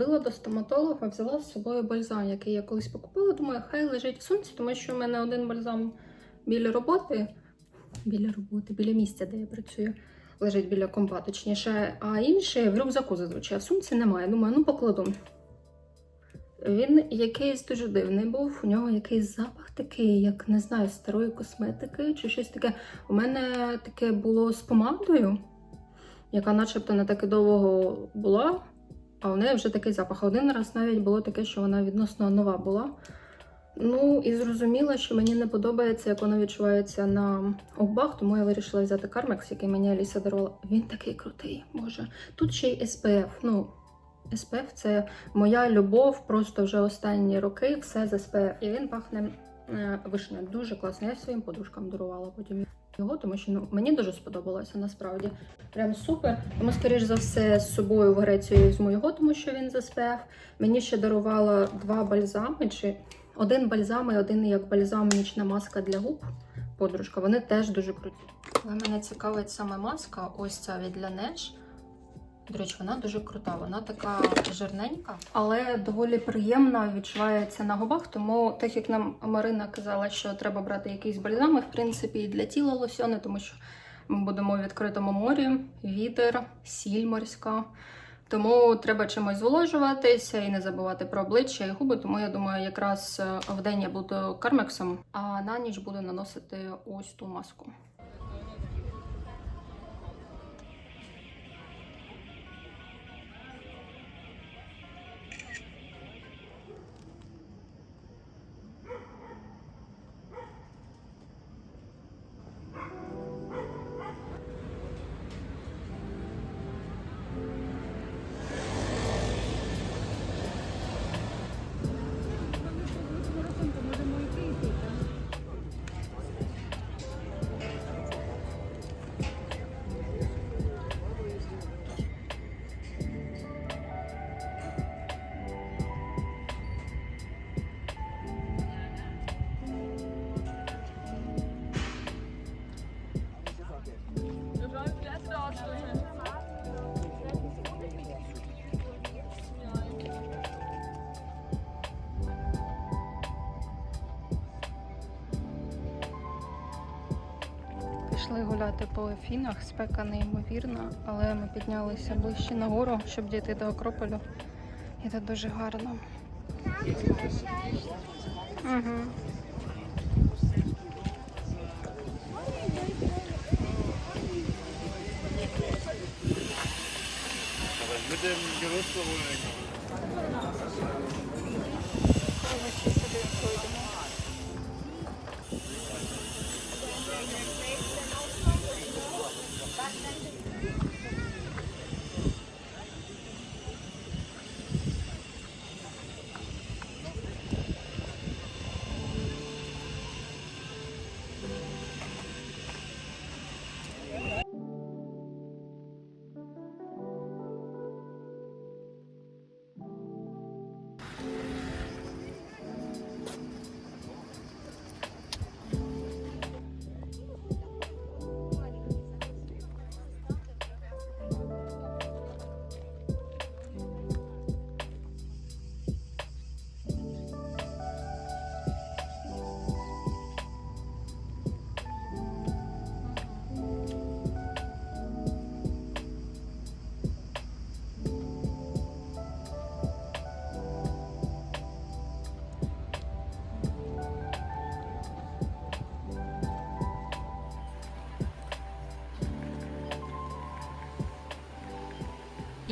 ходила до стоматолога, взяла з собою бальзам, який я колись покупила. Думаю, хай лежить в сумці, тому що в мене один бальзам біля роботи, біля роботи, біля місця, де я працюю, лежить біля компа, точніше, а інший в рюкзаку зазвичай. В сумці немає. Думаю, ну покладу. Він якийсь дуже дивний був. У нього якийсь запах такий, як не знаю, старої косметики чи щось таке. У мене таке було з помадою, яка начебто не так і довго була, а у неї вже такий запах. Один раз навіть було таке, що вона відносно нова була. Ну і зрозуміла, що мені не подобається, як вона відчувається на губах, тому я вирішила взяти Кармекс, який мені Аліса дарувала. Він такий крутий, боже. Тут ще й SPF. Ну, SPF це моя любов, просто вже останні роки все з SPF. І він пахне е, вишня. Дуже класно. Я своїм подружкам дарувала потім його, тому що ну, мені дуже сподобалося насправді. Прям супер. Тому, скоріш за все, з собою в Грецію візьму його, тому що він заспев. Мені ще дарувала два бальзами, чи один бальзам і один як бальзам нічна маска для губ. Подружка, вони теж дуже круті. Але мене цікавить саме маска, ось ця від Laneige. До речі, вона дуже крута. Вона така жирненька, але доволі приємна відчувається на губах. Тому, так як нам Марина казала, що треба брати якісь бальзами, в принципі, і для тіла лосьони, тому що ми будемо у відкритому морі, вітер, сіль морська. Тому треба чимось зволожуватися і не забувати про обличчя і губи. Тому я думаю, якраз е, в день я буду кармексом, а на ніч буду наносити ось ту маску. Пішли гуляти по Афінах, спека неймовірна, але ми піднялися ближче нагору, щоб дійти до Акрополю. І це дуже гарно. Угу. Mit dem Gerüst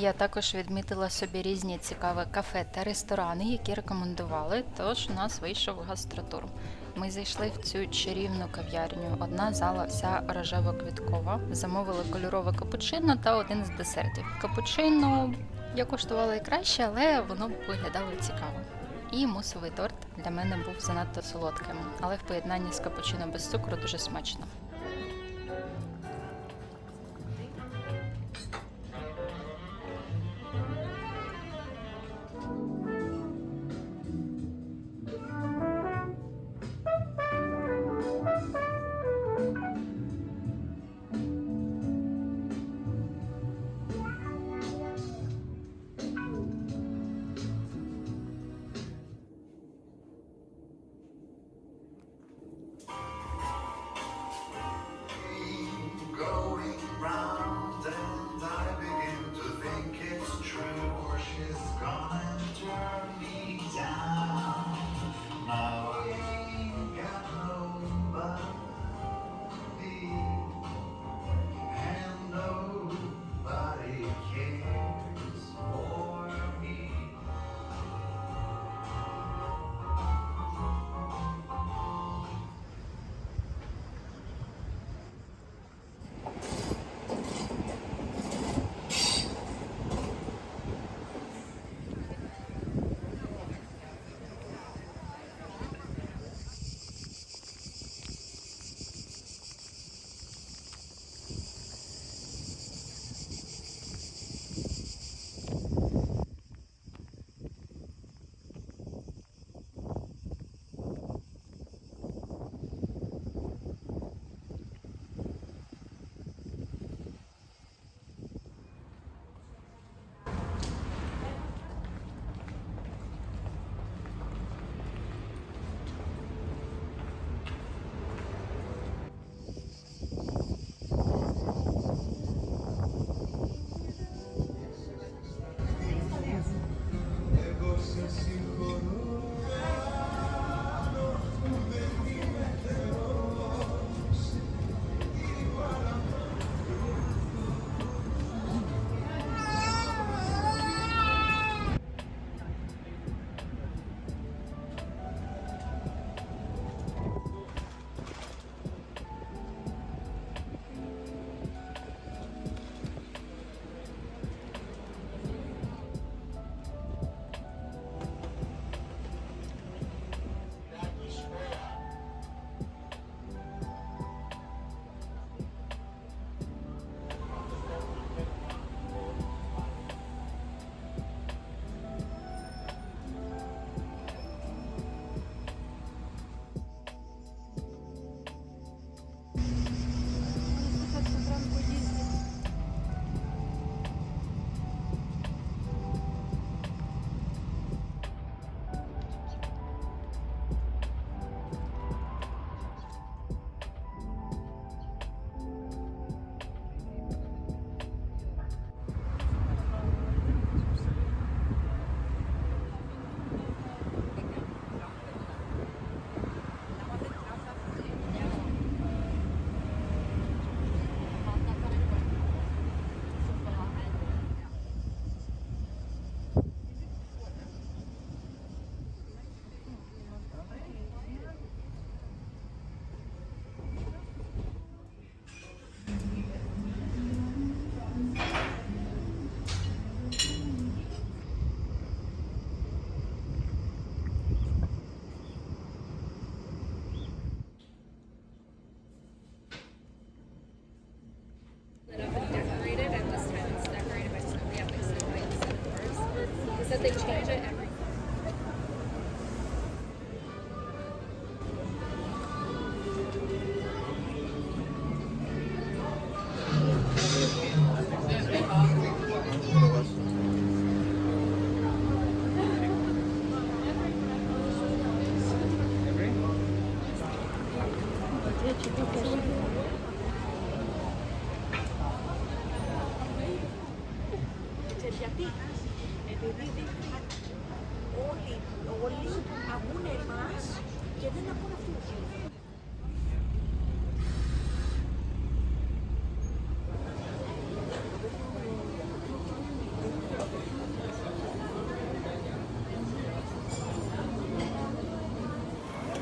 Я також відмітила собі різні цікаві кафе та ресторани, які рекомендували. Тож у нас вийшов гастротур. Ми зайшли в цю чарівну кав'ярню. Одна зала вся рожево-квіткова. Замовили кольорове капучино та один з десертів. Капучино я куштувала і краще, але воно виглядало цікаво. І мусовий торт для мене був занадто солодким, але в поєднанні з капучино без цукру дуже смачно.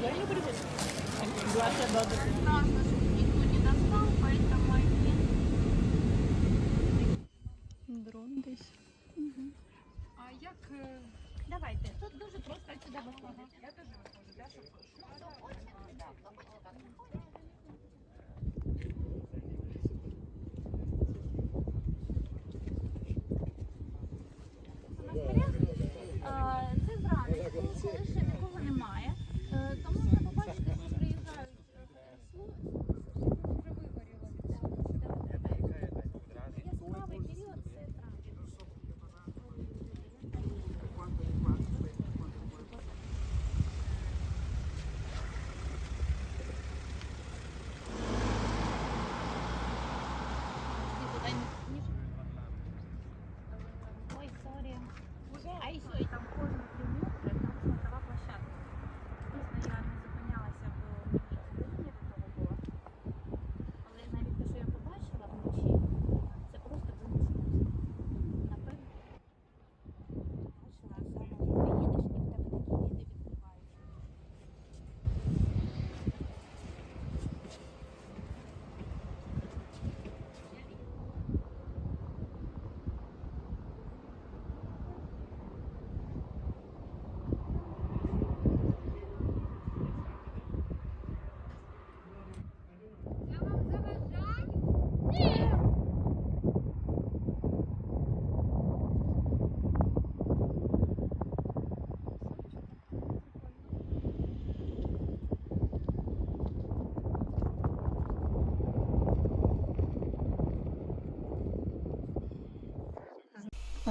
ganha, por exemplo. Glaciador da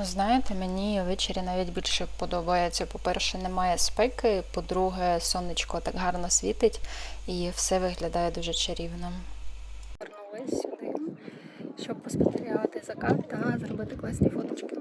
Знаєте, мені ввечері навіть більше подобається. По-перше, немає спеки, по-друге, сонечко так гарно світить і все виглядає дуже чарівно. Вернулись сюди, щоб поспостерігати закат та зробити класні фоточки.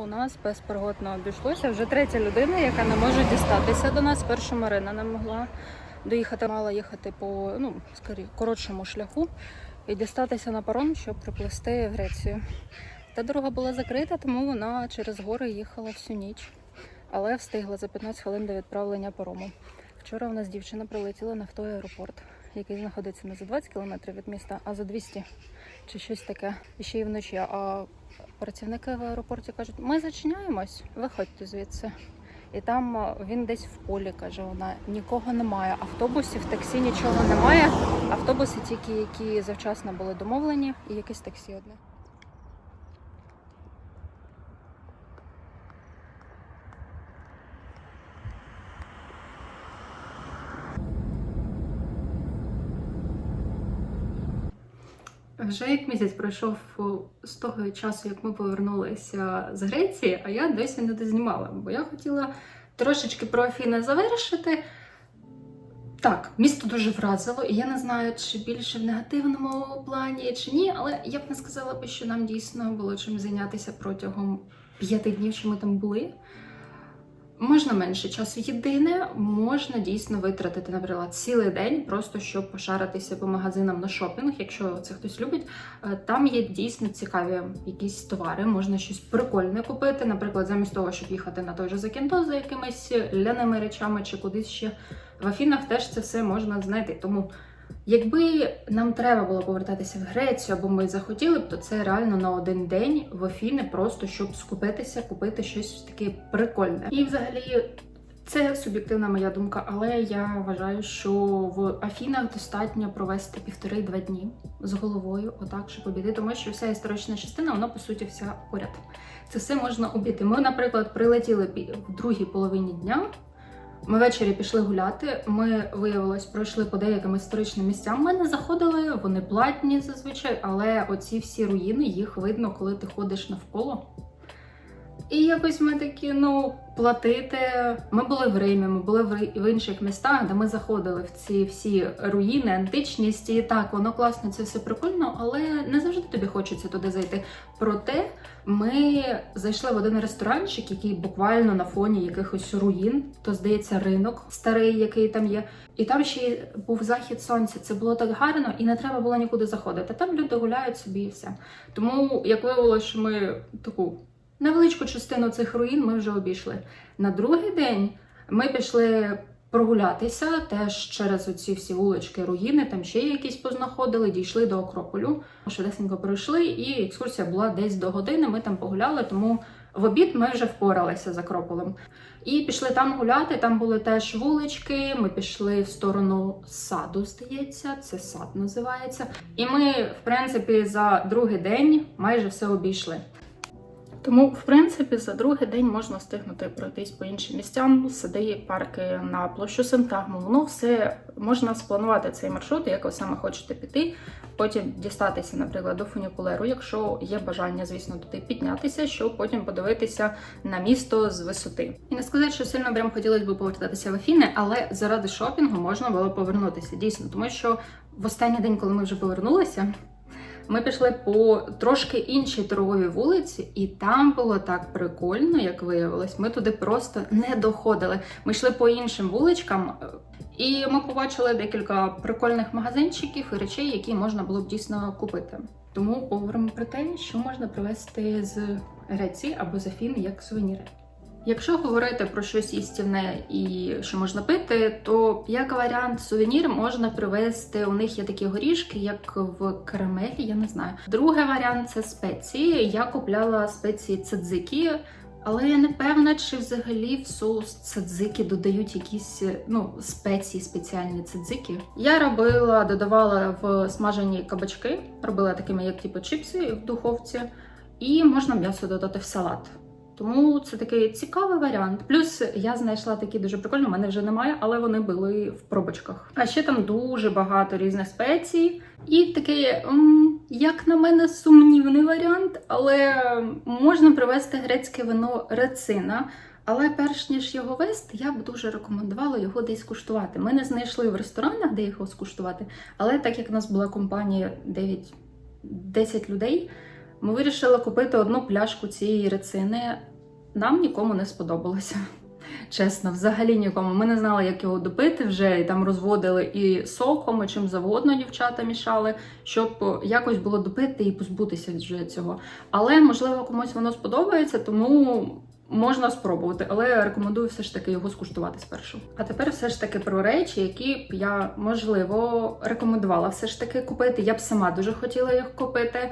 У нас без обійшлося. Вже третя людина, яка не може дістатися до нас. Перша Марина не могла доїхати, мала їхати по ну, скорі, коротшому шляху і дістатися на паром, щоб приплисти в Грецію. Та дорога була закрита, тому вона через гори їхала всю ніч, але встигла за 15 хвилин до відправлення парому. Вчора у нас дівчина прилетіла на той аеропорт, який знаходиться не за 20 кілометрів від міста, а за 200 чи щось таке. Ще й вночі. А працівники в аеропорті кажуть, ми зачиняємось, виходьте звідси. І там е, він десь в полі, каже вона, нікого немає. Автобусів, таксі нічого немає. Автобуси тільки, які завчасно були домовлені, і якесь таксі одне. Вже як місяць пройшов з того часу, як ми повернулися з Греції, а я досі не дознімала, бо я хотіла трошечки про Афіни завершити. Так, місто дуже вразило, і я не знаю, чи більше в негативному плані, чи ні, але я б не сказала би, що нам дійсно було чим зайнятися протягом п'яти днів, що ми там були. Можна менше часу. Єдине, можна дійсно витратити, наприклад, цілий день, просто щоб пошаритися по магазинам на шопінг, якщо це хтось любить. Е, Там є дійсно цікаві якісь товари, можна щось прикольне купити. Наприклад, замість того, щоб їхати на той же Закінто за якимись ляними речами чи кудись ще в Афінах теж це все можна знайти. Тому Якби нам треба було повертатися в Грецію, або ми захотіли б, то це реально на один день в Афіни, просто щоб скупитися, купити щось таке прикольне. І взагалі. Це суб'єктивна моя думка, але я вважаю, що в Афінах достатньо провести півтори-два дні з головою, отак, щоб обійти, тому що вся історична частина, вона по суті вся поряд. Це все можна обійти. Ми, наприклад, прилетіли в другій половині дня. Ми ввечері пішли гуляти. Ми виявилось, пройшли по деяким історичним місцям. Ми не заходили, вони платні зазвичай, але оці всі руїни їх видно, коли ти ходиш навколо. І якось ми такі, ну, платити. Ми були в Римі, ми були в, інших містах, де ми заходили в ці всі руїни, античність. І так, воно класно, це все прикольно, але не завжди тобі хочеться туди зайти. Проте ми зайшли в один ресторанчик, який буквально на фоні якихось руїн, то здається ринок старий, який там є. І там ще був захід сонця. Це було так гарно, і не треба було нікуди заходити. Там люди гуляють собі і все. Тому як виявилося, що ми таку невеличку частину цих руїн ми вже обійшли. На другий день ми пішли прогулятися теж через оці всі вулички руїни, там ще якісь познаходили, дійшли до Акрополю. Швидесенько пройшли, і екскурсія була десь до години. Ми там погуляли, тому в обід ми вже впоралися з Акрополем. І пішли там гуляти. Там були теж вулички. Ми пішли в сторону саду, здається, це сад називається. І ми, в принципі, за другий день майже все обійшли. Тому, в принципі, за другий день можна встигнути пройтись по іншим місцям, сади, парки на площу Сентагму. Воно все можна спланувати цей маршрут, як ви саме хочете піти. Потім дістатися, наприклад, до фунікулеру, якщо є бажання, звісно, туди піднятися, щоб потім подивитися на місто з висоти. І не сказати, що сильно прям хотілося б повертатися в Афіни, але заради шопінгу можна було повернутися дійсно, тому що в останній день, коли ми вже повернулися. Ми пішли по трошки іншій торговій вулиці, і там було так прикольно, як виявилось. Ми туди просто не доходили. Ми йшли по іншим вуличкам, е, і ми побачили декілька прикольних магазинчиків і речей, які можна було б дійсно купити. Тому поговоримо про те, що можна привезти з Греції або з Афін як сувеніри. Якщо говорити про щось їстівне і що можна пити, то як варіант сувенір можна привезти. У них є такі горішки, як в карамелі, я не знаю. Другий варіант це спеції. Я купляла спеції цадзики, але я не певна, чи взагалі в соус цадзики додають якісь ну, спеції, спеціальні цадзики. Я робила, додавала в смажені кабачки, робила такими, як типу чипси в духовці, і можна м'ясо додати в салат. Тому це такий цікавий варіант. Плюс я знайшла такі дуже прикольні, у мене вже немає, але вони були в пробочках. А ще там дуже багато різних спецій. І такий, як на мене, сумнівний варіант, але можна привезти грецьке вино рецина. Але перш ніж його вести, я б дуже рекомендувала його десь куштувати. Ми не знайшли в ресторанах, де його скуштувати, але так як у нас була компанія 9-10 людей, ми вирішили купити одну пляшку цієї рецини. Нам нікому не сподобалося. Чесно, взагалі нікому. Ми не знали, як його допити вже і там розводили і соком, і чим завгодно дівчата мішали, щоб якось було допити і позбутися вже цього. Але можливо комусь воно сподобається, тому можна спробувати. Але я рекомендую все ж таки його скуштувати спершу. А тепер все ж таки про речі, які б я можливо рекомендувала все ж таки купити. Я б сама дуже хотіла їх купити.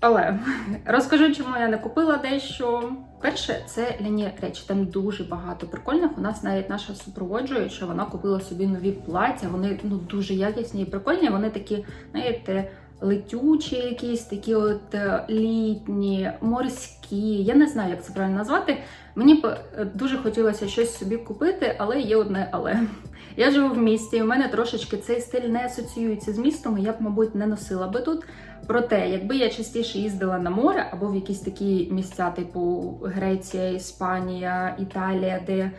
Але розкажу, чому я не купила дещо. Перше, це ляні речі. Там дуже багато прикольних. У нас навіть наша супроводжуюча, вона купила собі нові плаття. Вони ну дуже якісні і прикольні. Вони такі, знаєте, летючі, якісь такі от е, літні, морські. Я не знаю, як це правильно назвати. Мені б е, дуже хотілося щось собі купити, але є одне але. Я живу в місті, і у мене трошечки цей стиль не асоціюється з містом. і Я б, мабуть, не носила би тут. Проте, якби я частіше їздила на море або в якісь такі місця, типу Греція, Іспанія, Італія, де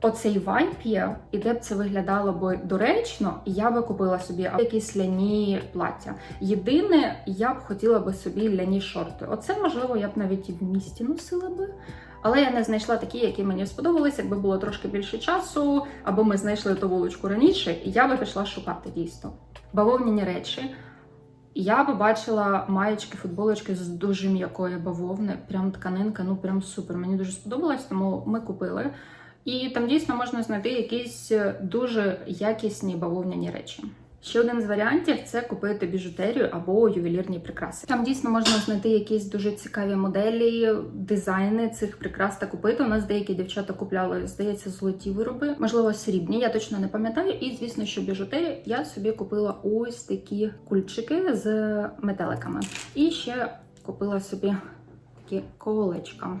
оцей вайб є, і де б це виглядало б доречно, я би купила собі якісь ляні плаття. Єдине, я б хотіла би собі ляні шорти. Оце, можливо, я б навіть і в місті носила би. Але я не знайшла такі, які мені сподобалися, якби було трошки більше часу, або ми знайшли ту вуличку раніше, і я би пішла шукати дійсно. Бавовняні речі. Я побачила маєчки, футболочки з дуже м'якої бавовни, прям тканинка, ну прям супер. Мені дуже сподобалось, тому ми купили. І там дійсно можна знайти якісь дуже якісні бавовняні речі. Ще один з варіантів це купити біжутерію або ювелірні прикраси. Там дійсно можна знайти якісь дуже цікаві моделі, дизайни цих прикрас та купити. У нас деякі дівчата купляли, здається, золоті вироби, можливо, срібні. Я точно не пам'ятаю. І звісно, що біжутерію я собі купила ось такі кульчики з метеликами. І ще купила собі такі колечка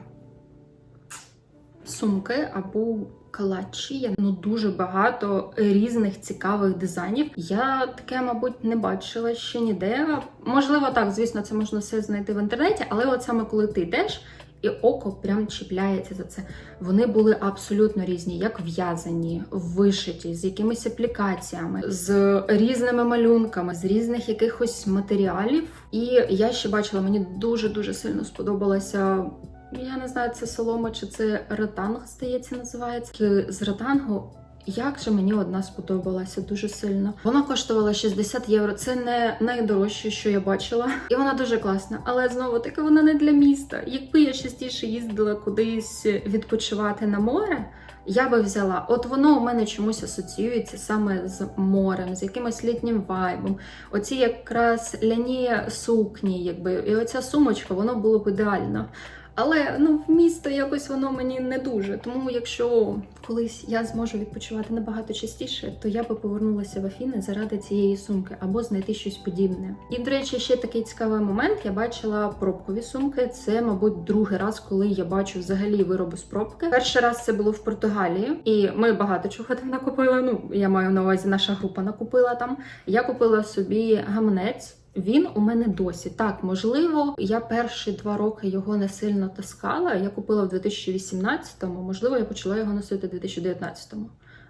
сумки або калачі. Ну дуже багато різних цікавих дизайнів. Я таке, мабуть, не бачила ще ніде. Можливо, так, звісно, це можна все знайти в інтернеті, але от саме коли ти йдеш. І око прям чіпляється за це. Вони були абсолютно різні, як в'язані, вишиті, з якимись аплікаціями, з різними малюнками, з різних якихось матеріалів. І я ще бачила, мені дуже дуже сильно сподобалася я не знаю, це солома чи це ратанг, здається, називається. Тільки З ратангу. Як же мені одна сподобалася дуже сильно. Вона коштувала 60 євро. Це не найдорожче, що я бачила, і вона дуже класна. Але знову таки вона не для міста. Якби я частіше їздила кудись відпочивати на море, я би взяла. От воно у мене чомусь асоціюється саме з морем, з якимось літнім вайбом. Оці якраз ляні сукні, якби і оця сумочка, воно було б ідеально. Але ну в місто якось воно мені не дуже. Тому якщо колись я зможу відпочивати набагато частіше, то я би повернулася в Афіни заради цієї сумки або знайти щось подібне. І до речі, ще такий цікавий момент. Я бачила пробкові сумки. Це, мабуть, другий раз, коли я бачу взагалі вироби з пробки. Перший раз це було в Португалії, і ми багато чого там накупили. Ну я маю на увазі, наша група накупила там. Я купила собі гаманець. Він у мене досі так можливо. Я перші два роки його не сильно таскала. Я купила в 2018-му, можливо, я почала його носити в 2019-му.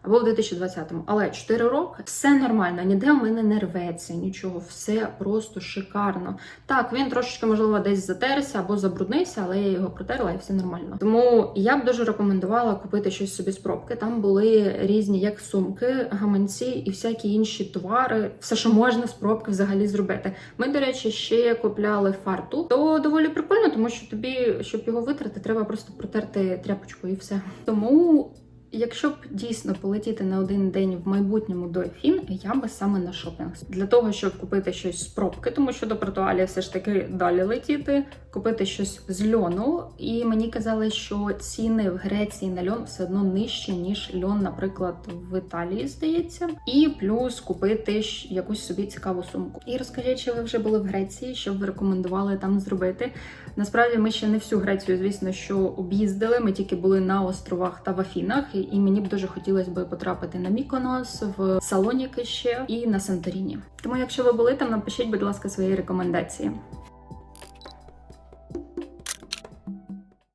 Або в 2020-му. Але 4 роки все нормально, ніде у мене не рветься, нічого, все просто шикарно. Так, він трошечки, можливо, десь затерся або забруднився, але я його протерла і все нормально. Тому я б дуже рекомендувала купити щось собі з пробки. Там були різні як сумки, гаманці і всякі інші товари, все, що можна з пробки взагалі зробити. Ми, до речі, ще купляли фарту. То доволі прикольно, тому що тобі, щоб його витрати, треба просто протерти тряпочкою і все. Тому. Якщо б дійсно полетіти на один день в майбутньому до Ефін, я би саме на шопінг для того, щоб купити щось з пробки, тому що до Португалії все ж таки далі летіти, купити щось з льону. І мені казали, що ціни в Греції на льон все одно нижчі, ніж льон, наприклад, в Італії, здається. І плюс купити якусь собі цікаву сумку. І розкажіть, чи ви вже були в Греції, що б ви рекомендували там зробити? Насправді ми ще не всю Грецію, звісно, що об'їздили. Ми тільки були на островах та в Афінах, і- мені б дуже хотілося би потрапити на Міконос, в Салоніки ще і на Санторіні. Тому, якщо ви були там, напишіть, будь ласка, свої рекомендації.